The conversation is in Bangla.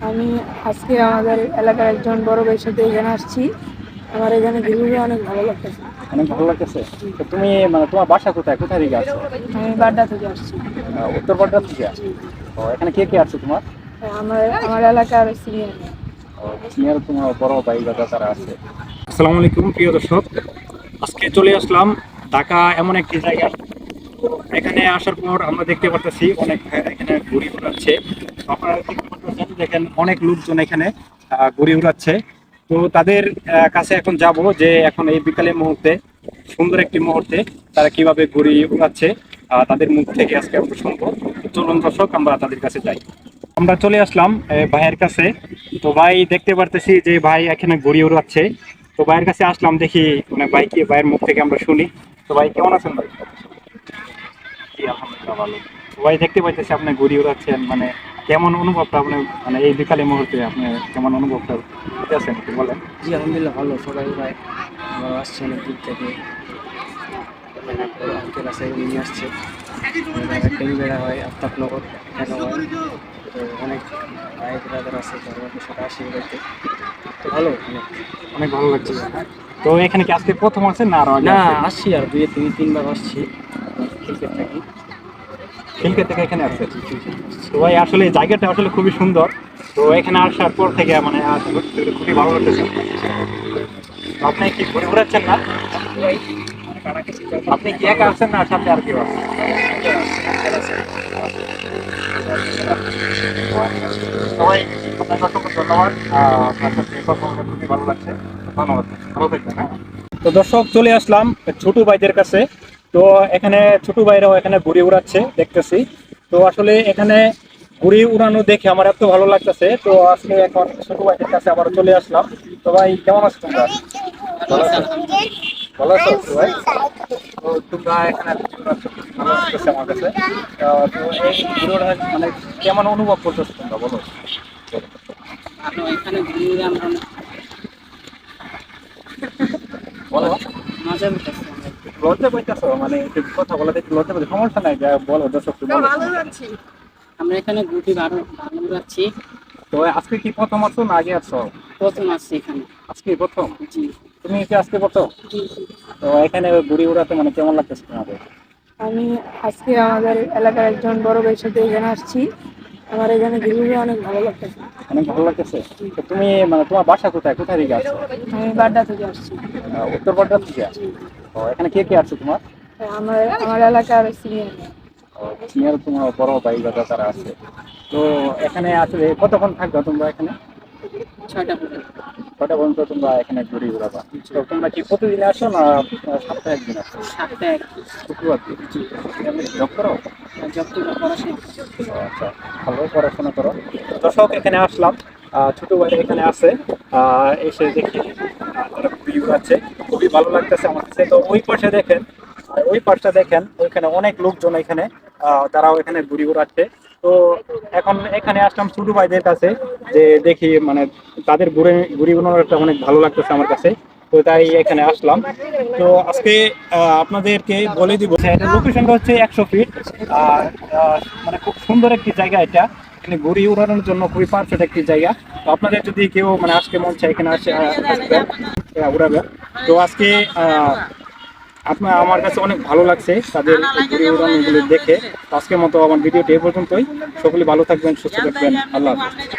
আমি আজকে আমাদের এলাকার একজন বড় ভাইয়ের সাথে এখানে আসছি। আমার এখানে ঘুরে অনেক ভালো লাগতেছে। অনেক ভালো লাগতেছে? তো তুমি মানে তোমার বাসা কোথায়? কোথায় দিকে আসছো আমি বাড্ডা থেকে আসছি। আহ, উত্তরপাড়া থেকে? ও এখানে কে কে আছে তোমার? আমার আমার এলাকার সিনিয়র। সিনিয়র তোমার বড় ভাই দাদা তারা আছে। আসসালামু আলাইকুম প্রিয় দর্শক। আজকে চলে আসলাম ঢাকা এমন একটি জায়গা। এখানে আসার পর আমরা দেখতে পারতেছি অনেক এখানে উড়াচ্ছে তো আপনারা দেখেন অনেক লোকজন এখানে ঘুড়ি উড়াচ্ছে। তো তাদের কাছে এখন যাব যে এখন এই বিকালের মুহূর্তে সুন্দর একটি মুহূর্তে তারা কীভাবে ঘুড়ি উড়াচ্ছে তাদের মুখ থেকে আজকে আমরা শুনব। চলুন দর্শক আমরা তাদের কাছে যাই। আমরা চলে আসলাম ভাইয়ের কাছে। তো ভাই দেখতে পারতেছি যে ভাই এখানে ঘুড়ি উড়াচ্ছে। তো ভাইয়ের কাছে আসলাম দেখি মানে ভাই কি ভাইয়ের মুখ থেকে আমরা শুনি। তো ভাই কেমন আছেন ভাই? জি আলহামদুলিল্লাহ ভালো। ভাই দেখতে পাইতেছি আপনি ঘুড়ি উড়াচ্ছেন মানে কেমন অনুভবটা আপনি মানে এই বিকালে মুহূর্তে আপনি কেমন অনুভবটা আছেন একটু বলেন? জি আলহামদুলিল্লাহ ভালো সবাই ভাই আমার আসছে অনেক দূর থেকে। আঙ্কেল আছে উনি আসছে। বেড়া হয় আফতাবনগর অনেক ভাই ব্রাদার আছে সাথে আসি দেখতে তো ভালো অনেক। অনেক ভালো লাগছে। তো এখানে কি আজকে প্রথম আছেন না আরও না? আসছি আর দুই তিন তিনবার আসছি। ক্রিকেট থাকি। খিলকে থেকে এখানে আসছে। তো ভাই, আসলে জায়গাটা আসলে খুবই সুন্দর। তো এখানে আসার পর থেকে মানে খুবই ভালো লাগতেছে। তো আপনি কি ঘুরে ঘুরাচ্ছেন না? আপনি কি একা আসছেন না সাথে আর কেউ সবাই ধন্যবাদ। খুবই ভালো লাগছে। ধন্যবাদ। ভালো হ্যাঁ? তো দর্শক, চলে আসলাম ছোট ভাইদের কাছে। তো এখানে ছোট ভাইরাও এখানে ঘুরে উড়াচ্ছে দেখতেছি। তো আসলে এখানে ঘুড়ি উড়ানো দেখে আমার এত ভালো লাগতেছে তো আজকে এখন ছোট ভাইদের কাছে আবার চলে আসলাম। তো ভাই কেমন আছো তোমরা? ভালো আছো? ভালো আছো ভাই? তো তোমরা এখানে ঘুড়ি উড়াচ্ছো, খুবই ভালো লাগতেছে আমার কাছে। তো এই ঘুড়ি মানে কেমন অনুভব করতেছো তোমরা বলো? এখানে ঘুরে আমরা বলো। আমরা লজ্জা পাইতেছো মানে একটু কথা বলাতে একটু লজ্জা পাইতে সমস্যা নাই যা বলো দর্শক আমরা এখানে গুটি ভালো ভালো যাচ্ছি তো আজকে কি প্রথম আসছো না আগে আসছো প্রথম আসছি এখানে। আজকে প্রথম? জি। তুমি কি আজকে প্রথম? জি তো এখানে ঘুড়ি উড়াতে মানে কেমন লাগতেছে তোমাদের? আমি আজকে আমাদের এলাকার একজন বড় ভাইয়ের সাথে এখানে আসছি। আমার এখানে ঘুরে অনেক ভালো লাগতেছে। অনেক ভালো লাগতেছে? তো তুমি মানে তোমার বাসা কোথায়? কোথায় দিকে আছো আমি বাড্ডা থেকে আসছি। উত্তর উত্তরপাড়া থেকে? এখানে কে কে আছে তোমার? আমার আমার এলাকার সিনিয়র। সিনিয়র তোমার বড় ভাই দাদা তারা আছে। তো এখানে আসলে কতক্ষণ থাকবে তোমরা এখানে? ছয়টা পর্যন্ত। তোমরা এখানে ঘুড়ি উড়াবা তো তোমরা কি প্রতিদিন আসো না সপ্তাহে একদিন আসো? এক শুক্রবার জব করো? জব তো আচ্ছা ভালো পড়াশোনা করো। দর্শক এখানে আসলাম। ছোট ভাই এখানে আছে। এসে দেখি। তারা উড়াচ্ছে খুবই ভালো লাগতেছে আমার কাছে। তো ওই পাশে দেখেন, আর ওই পাশটা দেখেন, ওইখানে অনেক লোকজন এখানে তারাও এখানে ঘুড়ি উড়াচ্ছে। তো এখন এখানে আসলাম ছোট ভাইদের কাছে, যে দেখি মানে তাদের ঘুরে, ঘুড়ি উড়ানোটা অনেক ভালো লাগতেছে আমার কাছে। তো তাই এখানে আসলাম। তো আজকে আপনাদেরকে বলে দিব এটা লোকেশনটা হচ্ছে একশো ফিট আর মানে খুব সুন্দর একটি জায়গা এটা। এখানে ঘুড়ি উড়ানোর জন্য খুবই পারফেক্ট একটি জায়গা। তো আপনাদের যদি কেউ মানে আজকে মন চায় এখানে আসে উড়াবে। তো আজকে আপনার, আমার কাছে অনেক ভালো লাগছে তাদের ঘুড়ি উড়ানোগুলো দেখে। আজকের মতো আমার ভিডিওটি এ পর্যন্তই। সকলে ভালো থাকবেন, সুস্থ থাকবেন। আল্লাহ হাফিজ।